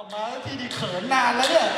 เอามาที่ดีเขินนานแล้วเนี่ย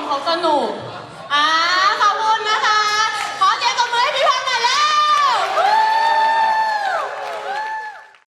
มเขาสนุกอ่า